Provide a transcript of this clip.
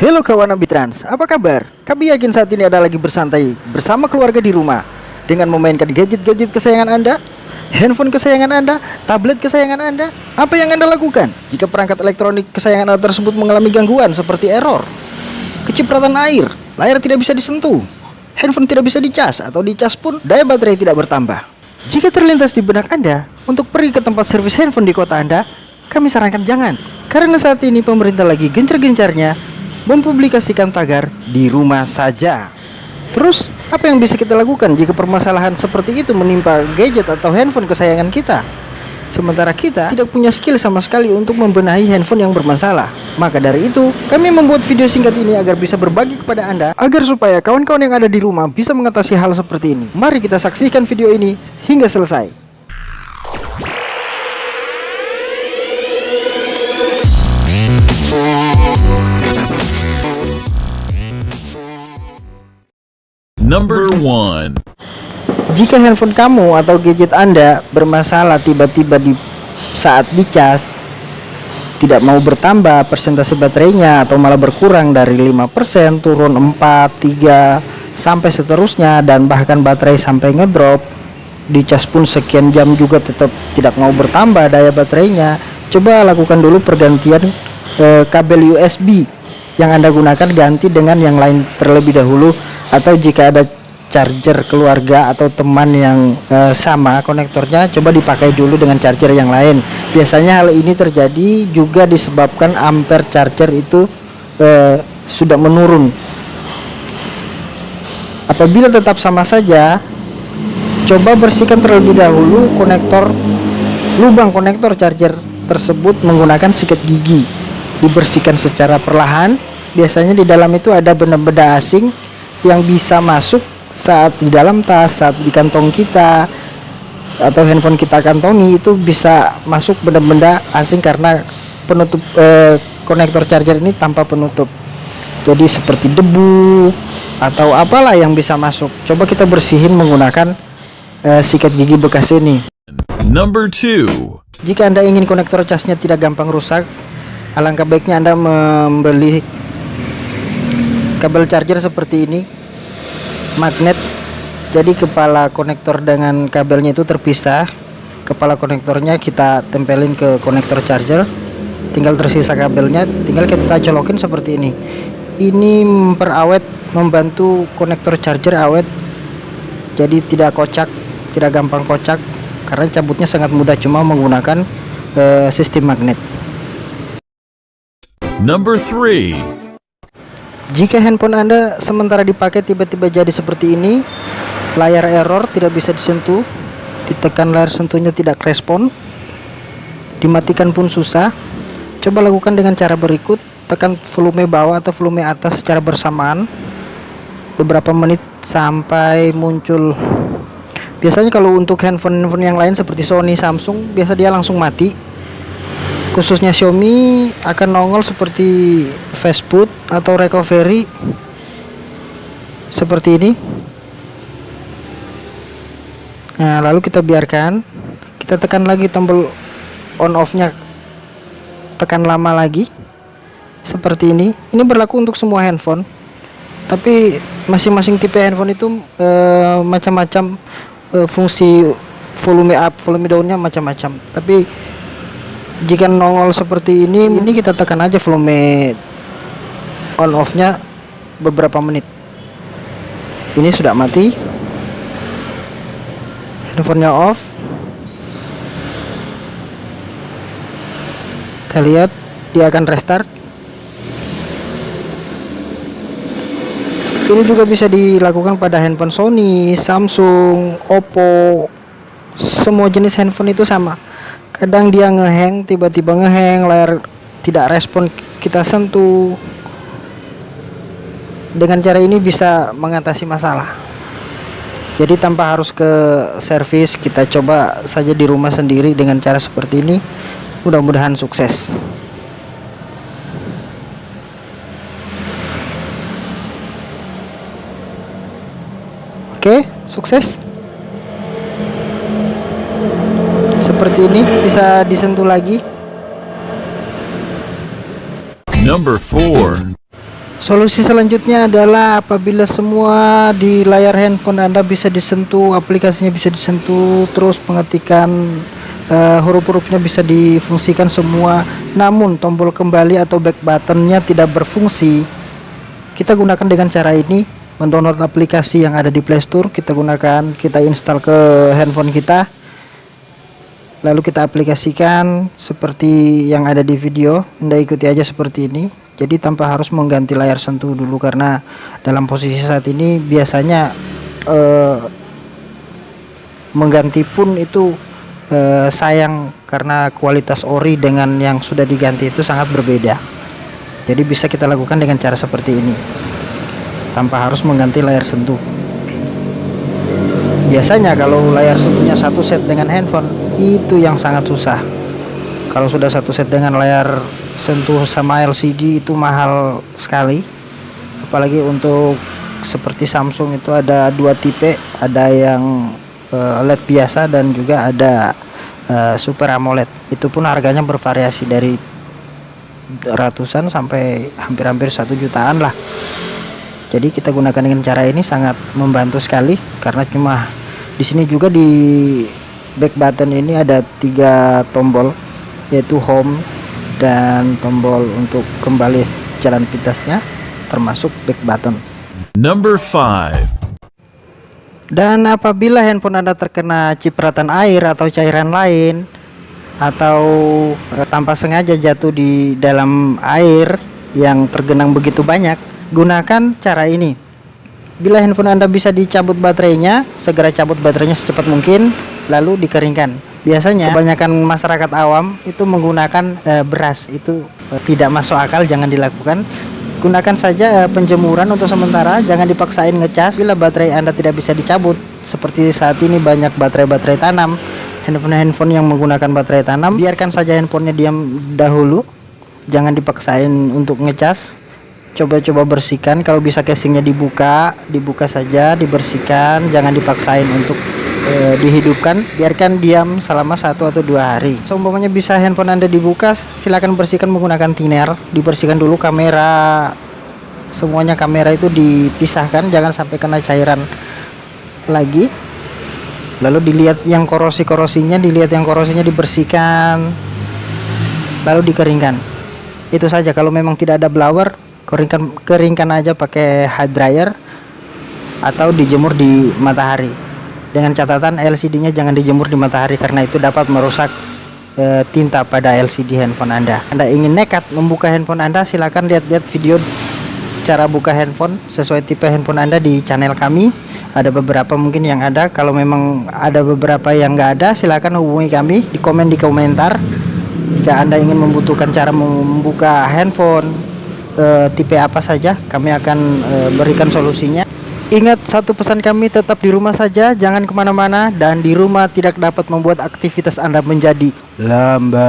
Halo kawan Ambitrans, apa kabar? Kami yakin saat ini Anda lagi bersantai bersama keluarga di rumah dengan memainkan gadget-gadget kesayangan Anda, handphone kesayangan Anda, tablet kesayangan Anda. Apa yang Anda lakukan jika perangkat elektronik kesayangan Anda tersebut mengalami gangguan seperti error, kecipratan air, layar tidak bisa disentuh, handphone tidak bisa dicas atau dicas pun daya baterai tidak bertambah. Jika terlintas di benak Anda untuk pergi ke tempat servis handphone di kota Anda, kami sarankan jangan. Karena saat ini pemerintah lagi gencar-gencarnya mempublikasikan tagar di rumah saja. Terus, apa yang bisa kita lakukan jika permasalahan seperti itu menimpa gadget atau handphone kesayangan kita? Sementara kita tidak punya skill sama sekali untuk membenahi handphone yang bermasalah. Maka dari itu, kami membuat video singkat ini agar bisa berbagi kepada Anda agar supaya kawan-kawan yang ada di rumah bisa mengatasi hal seperti ini. Mari kita saksikan video ini hingga selesai. Number one. Jika handphone kamu atau gadget Anda bermasalah tiba-tiba di saat dicas tidak mau bertambah persentase baterainya atau malah berkurang dari 5% turun 4, 3 sampai seterusnya dan bahkan baterai sampai ngedrop dicas pun sekian jam juga tetap tidak mau bertambah daya baterainya coba lakukan dulu pergantian eh, kabel USB yang Anda gunakan ganti dengan yang lain terlebih dahulu atau jika ada charger keluarga atau teman yang eh, sama konektornya coba dipakai dulu dengan charger yang lain. Biasanya hal ini terjadi juga disebabkan ampere charger itu eh, sudah menurun. Apabila tetap sama saja coba bersihkan terlebih dahulu konektor lubang konektor charger tersebut menggunakan sikat gigi. Dibersihkan secara perlahan biasanya di dalam itu ada benda-benda asing yang bisa masuk saat di dalam tas, saat di kantong kita atau handphone kita kantongi itu bisa masuk benda-benda asing karena penutup eh, konektor charger ini tanpa penutup. Jadi seperti debu atau apalah yang bisa masuk. Coba kita bersihin menggunakan eh, sikat gigi bekas ini. Number two. Jika Anda ingin konektor casnya tidak gampang rusak, alangkah baiknya Anda membeli kabel charger seperti ini magnet. Jadi kepala konektor dengan kabelnya itu terpisah. Kepala konektornya kita tempelin ke konektor charger. Tinggal tersisa kabelnya tinggal kita colokin seperti ini. Ini memperawet membantu konektor charger awet. Jadi tidak kocak tidak gampang kocak karena cabutnya sangat mudah cuma menggunakan uh, sistem magnet. Number three. Jika handphone Anda sementara dipakai tiba-tiba jadi seperti ini, layar error tidak bisa disentuh, ditekan layar sentuhnya tidak respon, dimatikan pun susah. Coba lakukan dengan cara berikut, tekan volume bawah atau volume atas secara bersamaan beberapa menit sampai muncul. Biasanya kalau untuk handphone-handphone yang lain seperti Sony, Samsung, biasa dia langsung mati khususnya Xiaomi akan nongol seperti fastboot atau recovery seperti ini. Nah lalu kita biarkan. Kita tekan lagi tombol on off nya tekan lama lagi. Seperti ini. Ini berlaku untuk semua handphone. Tapi masing-masing tipe handphone itu eh, macam-macam eh, fungsi volume up volume downnya macam-macam. Tapi jika nongol seperti ini ini kita tekan aja volume on off nya beberapa menit. Ini sudah mati. Handphonenya off. Kita lihat dia akan restart. Ini juga bisa dilakukan pada handphone Sony, Samsung, Oppo semua jenis handphone itu sama kadang dia ngeheng tiba-tiba ngeheng layar tidak respon kita sentuh. Dengan cara ini bisa mengatasi masalah. Jadi tanpa harus ke servis kita coba saja di rumah sendiri dengan cara seperti ini. Mudah-mudahan sukses. Oke sukses seperti ini bisa disentuh lagi Number four. Solusi selanjutnya adalah apabila semua di layar handphone Anda bisa disentuh, aplikasinya bisa disentuh, terus pengetikan eh, huruf-hurufnya bisa difungsikan semua, namun tombol kembali atau back buttonnya tidak berfungsi. Kita gunakan dengan cara ini, mendownload aplikasi yang ada di Play Store, kita gunakan, kita install ke handphone kita. Lalu kita aplikasikan seperti yang ada di video. Anda ikuti aja seperti ini. Jadi tanpa harus mengganti layar sentuh dulu karena dalam posisi saat ini biasanya eh, mengganti pun itu eh, sayang karena kualitas ori dengan yang sudah diganti itu sangat berbeda. Jadi bisa kita lakukan dengan cara seperti ini. Tanpa harus mengganti layar sentuh. Biasanya kalau layar sentuhnya satu set dengan handphone itu yang sangat susah. Kalau sudah satu set dengan layar sentuh sama LCD itu mahal sekali. Apalagi untuk seperti Samsung itu ada dua tipe. Ada yang uh, LED biasa dan juga ada uh, Super AMOLED. Itu pun harganya bervariasi dari ratusan sampai hampir-hampir satu jutaan lah. Jadi kita gunakan dengan cara ini sangat membantu sekali. Karena cuma di sini juga di back button ini ada tiga tombol yaitu home dan tombol untuk kembali jalan pintasnya termasuk back button Number 5. dan apabila handphone anda terkena cipratan air atau cairan lain atau eh, tanpa sengaja jatuh di dalam air yang tergenang begitu banyak gunakan cara ini bila handphone anda bisa dicabut baterainya segera cabut baterainya secepat mungkin lalu dikeringkan. Biasanya kebanyakan masyarakat awam itu menggunakan eh, beras. Itu eh, tidak masuk akal jangan dilakukan. Gunakan saja eh, penjemuran untuk sementara jangan dipaksain ngecas. Bila baterai anda tidak bisa dicabut seperti saat ini banyak baterai-baterai tanam handphone-handphone yang menggunakan baterai tanam biarkan saja handphonenya diam dahulu. Jangan dipaksain untuk ngecas coba-coba bersihkan. Kalau bisa casingnya dibuka dibuka saja dibersihkan. Jangan dipaksain untuk e, dihidupkan. Biarkan diam selama satu atau dua hari. Seumpamanya bisa handphone anda dibuka silakan bersihkan menggunakan thinner dibersihkan dulu kamera. Semuanya kamera itu dipisahkan jangan sampai kena cairan lagi. Lalu dilihat yang korosi-korosinya dilihat yang korosinya dibersihkan. Lalu dikeringkan. Itu saja. Kalau memang tidak ada blower keringkan keringkan aja pakai hard dryer atau dijemur di matahari dengan catatan LCD-nya jangan dijemur di matahari karena itu dapat merusak e, tinta pada LCD handphone Anda. Anda ingin nekat membuka handphone Anda silakan lihat-lihat video cara buka handphone sesuai tipe handphone Anda di channel kami. Ada beberapa mungkin yang ada. Kalau memang ada beberapa yang nggak ada, silakan hubungi kami di komen di komentar. Jika Anda ingin membutuhkan cara membuka handphone eh, tipe apa saja kami akan eh, berikan solusinya. Ingat satu pesan kami tetap di rumah saja jangan ke mana-mana dan di rumah tidak dapat membuat aktivitas anda menjadi lambat